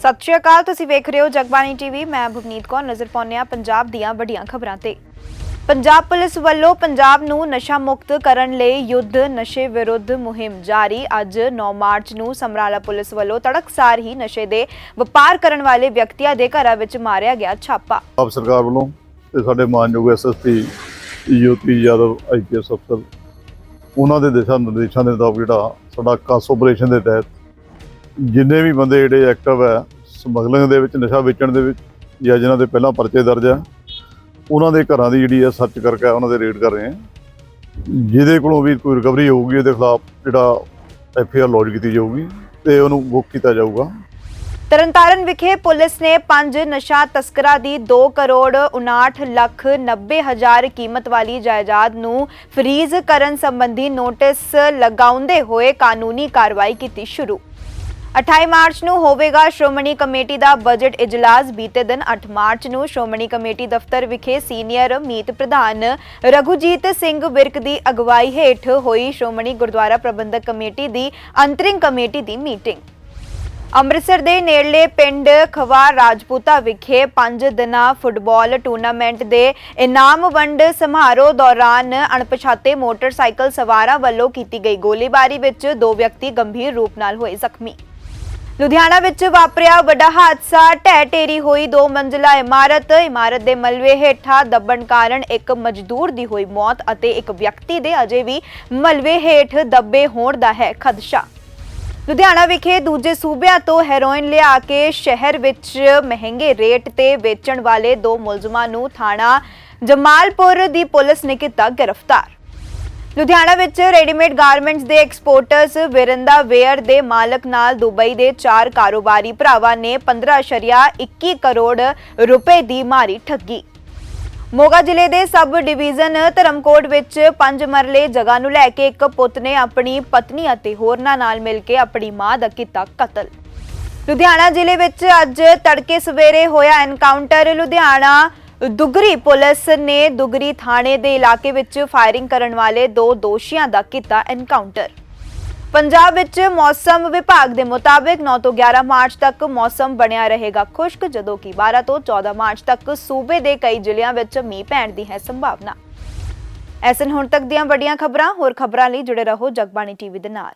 ਸਤਿ ਸ਼੍ਰੀ ਅਕਾਲ, ਤੁਸੀਂ ਵੇਖ ਰਹੇ ਹੋ ਜਗਬਾਣੀ ਟੀਵੀ। ਮੈਂ ਭਵਨੀਤ ਕੌਰ, ਨਜ਼ਰ ਪਾਉਂਦੇ ਹਾਂ ਪੰਜਾਬ ਦੀਆਂ ਵੱਡੀਆਂ ਖਬਰਾਂ ਤੇ। ਪੰਜਾਬ ਪੁਲਿਸ ਵੱਲੋਂ ਪੰਜਾਬ ਨੂੰ ਨਸ਼ਾ ਮੁਕਤ ਕਰਨ ਲਈ ਯੁੱਧ ਨਸ਼ੇ ਵਿਰੁੱਧ ਮੁਹਿੰਮ ਜਾਰੀ। ਅੱਜ 9 ਮਾਰਚ ਨੂੰ ਸਮਰਾਲਾ ਪੁਲਿਸ ਵੱਲੋਂ ਤੜਕਸਾਰ ਹੀ ਨਸ਼ੇ ਦੇ ਵਪਾਰ ਕਰਨ ਵਾਲੇ ਵਿਅਕਤੀਆਂ ਦੇ ਘਰਾਂ ਵਿੱਚ ਮਾਰਿਆ ਗਿਆ ਛਾਪਾ। ਆਪ ਸਰਕਾਰ ਵੱਲੋਂ ਤੇ ਸਾਡੇ ਮਾਨਯੋਗ ਐਸਐਸਪੀ ਯੂਪੀ ਯਾਦਵ ਆਈਪੀਐਸ ਅਫਸਰ, ਉਹਨਾਂ ਦੇ ਦਿਸ਼ਾ ਨਿਰਦੇਸ਼ਾਂ ਦੇ ਮੁਤਾਬਕ ਜਿਹੜਾ ਸਾਡਾ ਕਾਸ ਆਪਰੇਸ਼ਨ ਦੇ ਤਹਿਤ ਜਿੰਨੇ ਵੀ ਬੰਦੇ ਜਿਹੜੇ ਐਕਟਿਵ ਹੈ ਸਮਗਲਿੰਗ ਦੇ ਵਿੱਚ, ਨਸ਼ਾ ਵੇਚਣ ਦੇ ਵਿੱਚ ਜਾਂ ਜਿਨ੍ਹਾਂ ਦੇ ਪਹਿਲਾਂ ਪਰਚੇ ਦਰਜ ਹੈ ਉਹਨਾਂ ਦੇ ਘਰਾਂ ਦੀ ਜਿਹੜੀ ਹੈ ਸਰਚ ਕਰਕੇ ਉਹਨਾਂ ਦੇ ਰੇਡ ਕਰ ਰਹੇ ਹਾਂ ਜਿਹਦੇ ਕੋਲੋਂ ਵੀ ਕੋਈ ਰਿਕਵਰੀ ਹੋਊਗੀ, ਉਹਦੇ ਖਿਲਾਫ ਜਿਹੜਾ ਐਫਆਈਆਰ ਲੌਜ ਕੀਤੀ ਜਾਊਗੀ ਤੇ ਉਹਨੂੰ ਬੁੱਕ ਕੀਤਾ ਜਾਊਗਾ। ਤਰਨਤਾਰਨ ਵਿਖੇ ਪੁਲਿਸ ਨੇ ਪੰਜ ਨਸ਼ਾ ਤਸਕਰਾਂ ਦੀ 2 ਕਰੋੜ 59 ਲੱਖ 90 ਹਜ਼ਾਰ ਕੀਮਤ ਵਾਲੀ ਜਾਇਦਾਦ ਨੂੰ ਫਰੀਜ਼ ਕਰਨ ਸੰਬੰਧੀ ਨੋਟਿਸ ਲਗਾਉਂਦੇ ਹੋਏ ਕਾਨੂੰਨੀ ਕਾਰਵਾਈ ਕੀਤੀ ਸ਼ੁਰੂ। 28 ਮਾਰਚ ਨੂੰ ਹੋਵੇਗਾ ਸ਼੍ਰੋਮਣੀ ਕਮੇਟੀ ਦਾ ਬਜਟ ਇਜਲਾਸ। ਬੀਤੇ ਦਿਨ 8 ਮਾਰਚ ਨੂੰ ਸ਼੍ਰੋਮਣੀ ਕਮੇਟੀ ਦਫ਼ਤਰ ਵਿਖੇ ਸੀਨੀਅਰ ਮੀਤ ਪ੍ਰਧਾਨ ਰਘੁਜੀਤ ਸਿੰਘ ਵਿਰਕ ਦੀ ਅਗਵਾਈ ਹੇਠ ਹੋਈ ਸ਼੍ਰੋਮਣੀ ਗੁਰਦੁਆਰਾ ਪ੍ਰਬੰਧਕ ਕਮੇਟੀ ਦੀ ਅੰਤਰਿੰਗ ਕਮੇਟੀ ਦੀ ਮੀਟਿੰਗ। ਅੰਮ੍ਰਿਤਸਰ ਦੇ ਨੇੜਲੇ ਪਿੰਡ ਖਵਾ ਰਾਜਪੂਤਾ ਵਿਖੇ 5 ਦਿਨਾ ਫੁੱਟਬਾਲ ਟੂਰਨਾਮੈਂਟ ਦੇ ਇਨਾਮ ਵੰਡ ਸਮਾਰੋਹ ਦੌਰਾਨ ਅਣਪਛਾਤੇ ਮੋਟਰਸਾਈਕਲ ਸਵਾਰਾਂ ਵੱਲੋਂ ਕੀਤੀ ਗਈ ਗੋਲੀਬਾਰੀ ਵਿੱਚ ਦੋ ਵਿਅਕਤੀ ਗੰਭੀਰ ਰੂਪ ਨਾਲ ਹੋਏ ਜ਼ਖਮੀ। ਲੁਧਿਆਣਾ ਵਿੱਚ ਵਾਪਰਿਆ ਵੱਡਾ ਹਾਦਸਾ ਢਹਿ ਢੇਰੀ ਹੋਈ ਦੋ ਮੰਜ਼ਲਾ ਇਮਾਰਤ। ਇਮਾਰਤ ਦੇ ਮਲਬੇ ਹੇਠਾਂ ਦੱਬਣ ਕਾਰਨ ਇੱਕ ਮਜ਼ਦੂਰ ਦੀ ਹੋਈ ਮੌਤ ਅਤੇ ਇੱਕ ਵਿਅਕਤੀ ਦੇ ਅਜੇ ਵੀ ਮਲਬੇ ਹੇਠ ਦੱਬੇ ਹੋਣ ਦਾ ਹੈ ਖਦਸ਼ਾ। ਲੁਧਿਆਣਾ ਵਿਖੇ ਦੂਜੇ ਸੂਬਿਆਂ ਤੋਂ ਹੈਰੋਇਨ ਲਿਆ ਕੇ ਸ਼ਹਿਰ ਵਿੱਚ ਮਹਿੰਗੇ ਰੇਟ ਤੇ ਵੇਚਣ ਵਾਲੇ ਦੋ ਮੁਲਜ਼ਮਾਂ ਨੂੰ ਥਾਣਾ ਜਮਾਲਪੁਰ ਦੀ ਪੁਲਿਸ ਨੇ ਕੀਤਾ ਗ੍ਰਿਫਤਾਰ। ਲੁਧਿਆਣਾ ਵਿੱਚ ਰੈਡੀਮੇਡ ਗਾਰਮੈਂਟਸ ਦੇ ਐਕਸਪੋਰਟਰਸ ਵਿਰੰਦਾ ਵੇਅਰ ਦੇ ਮਾਲਕ ਨਾਲ ਦੁਬਈ ਦੇ ਚਾਰ ਕਾਰੋਬਾਰੀ ਭਰਾਵਾਂ ਨੇ 15.21 ਕਰੋੜ ਰੁਪਏ ਦੀ ਮਾਰੀ ਠੱਗੀ। ਮੋਗਾ ਜ਼ਿਲ੍ਹੇ ਦੇ ਸਬ ਡਿਵੀਜ਼ਨ ਧਰਮਕੋਟ ਵਿੱਚ ਪੰਜ ਮਰਲੇ ਜਗ੍ਹਾ ਨੂੰ ਲੈ ਕੇ ਇੱਕ ਪੁੱਤ ਨੇ ਆਪਣੀ ਪਤਨੀ ਅਤੇ ਹੋਰਨਾਂ ਨਾਲ ਮਿਲ ਕੇ ਆਪਣੀ ਮਾਂ ਦਾ ਕੀਤਾ ਕਤਲ। ਲੁਧਿਆਣਾ ਜ਼ਿਲ੍ਹੇ ਵਿੱਚ ਅੱਜ ਤੜਕੇ ਸਵੇਰੇ ਹੋਇਆ ਐਨਕਾਊਂਟਰ ਲੁਧਿਆਣਾ ਦੁਗਰੀ ਪੁਲਿਸ ਨੇ ਦੁਗਰੀ ਥਾਣੇ ਦੇ ਇਲਾਕੇ ਵਿੱਚ ਫਾਇਰਿੰਗ ਕਰਨ ਵਾਲੇ ਦੋ ਦੋਸ਼ੀਆਂ ਦਾ ਕੀਤਾ ਐਨਕਾਊਂਟਰ। ਪੰਜਾਬ ਵਿੱਚ ਮੌਸਮ ਵਿਭਾਗ ਦੇ ਮੁਤਾਬਿਕ 9 ਤੋਂ 11 ਮਾਰਚ ਤੱਕ ਮੌਸਮ ਬਣਿਆ ਰਹੇਗਾ ਖੁਸ਼ਕ, ਜਦੋਂ ਕਿ 12 ਤੋਂ 14 ਮਾਰਚ ਤੱਕ ਸੂਬੇ ਦੇ ਕਈ ਜ਼ਿਲ੍ਹਿਆਂ ਵਿੱਚ ਮੀਂਹ ਪੈਣ ਦੀ ਹੈ ਸੰਭਾਵਨਾ। ਐਸਨ ਹੁਣ ਤੱਕ ਦੀਆਂ ਵੱਡੀਆਂ ਖਬਰਾਂ, ਹੋਰ ਖਬਰਾਂ ਲਈ ਜੁੜੇ ਰਹੋ ਜਗਬਾਣੀ ਟੀਵੀ ਦੇ ਨਾਲ।